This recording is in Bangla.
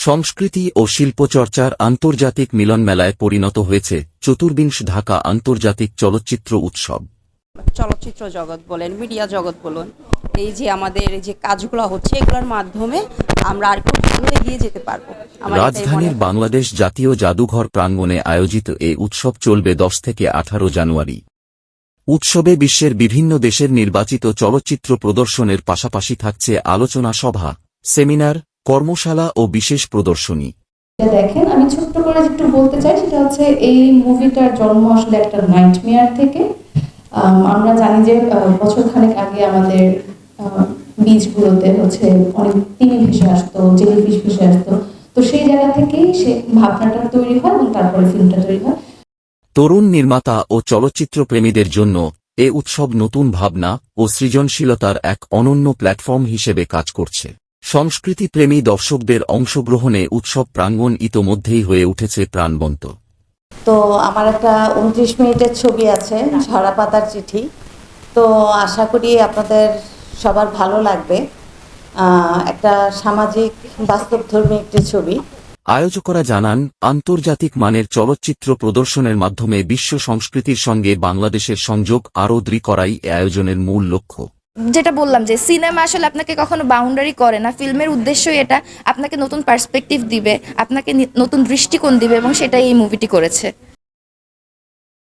সংস্কৃতি ও শিল্পচর্চার আন্তর্জাতিক মিলনমেলায় পরিণত হয়েছে চতুর্বিংশ ঢাকা আন্তর্জাতিক চলচ্চিত্র উৎসব। চলচ্চিত্র জগৎ বলেন মিডিয়া জগৎ বলুন এই যে আমাদের এই যে কাজগুলো হচ্ছে এগুলোর মাধ্যমে আমরা আর একটু ভালো এগিয়ে যেতে পারব। রাজধানীর বাংলাদেশ জাতীয় জাদুঘর প্রাঙ্গণে আয়োজিত এই উৎসব চলবে দশ থেকে আঠারো জানুয়ারি। উৎসবে বিশ্বের বিভিন্ন দেশের নির্বাচিত চলচ্চিত্র প্রদর্শনের পাশাপাশি থাকছে আলোচনা সভা সেমিনার কর্মশালা ও বিশেষ প্রদর্শনী। দেখেন আমি ছোট্ট করে একটু বলতে চাই সেটা হচ্ছে এই মুভিটার জন্ম আসলে একটা নাইটমেয়ার থেকে। আমরা জানি যে বছর খানেক আগে আমাদের বীজগুলোতে হচ্ছে অনেক তিমি ভেসে আসতো জেলিফিশ ভেসে আসতো। তো সেই জায়গা থেকেই সে ভাবনাটা তৈরি হয় এবং তারপরে ফিল্মটা তৈরি হয়। তরুণ নির্মাতা ও চলচ্চিত্র প্রেমীদের জন্য এ উৎসব নতুন ভাবনা ও সৃজনশীলতার এক অনন্য প্ল্যাটফর্ম হিসেবে কাজ করছে। সংস্কৃতিপ্রেমী দর্শকদের অংশগ্রহণে উৎসব প্রাঙ্গণ ইতোমধ্যেই হয়ে উঠেছে প্রাণবন্ত। তো আমার একটা উনত্রিশ মিনিটের ছবি আছে ঝরা পাতার চিঠি। তো আশা করি আপনাদের সবার ভালো লাগবে। একটা সামাজিক বাস্তবধর্মী একটি ছবি। আয়োজকরা জানান আন্তর্জাতিক মানের চলচ্চিত্র প্রদর্শনের মাধ্যমে বিশ্ব সংস্কৃতির সঙ্গে বাংলাদেশের সংযোগ আরও দৃঢ় করাই এ আয়োজনের মূল লক্ষ্য। যেটা বললাম যে সিনেমা আসলে আপনাকে কখনো বাউন্ডারি করে না। ফিল্মের উদ্দেশ্যই এটা। আপনাকে নতুন পার্সপেক্টিভ দিবে, আপনাকে নতুন দৃষ্টিকোণ দিবে এবং সেটাই এই মুভিটি করেছে।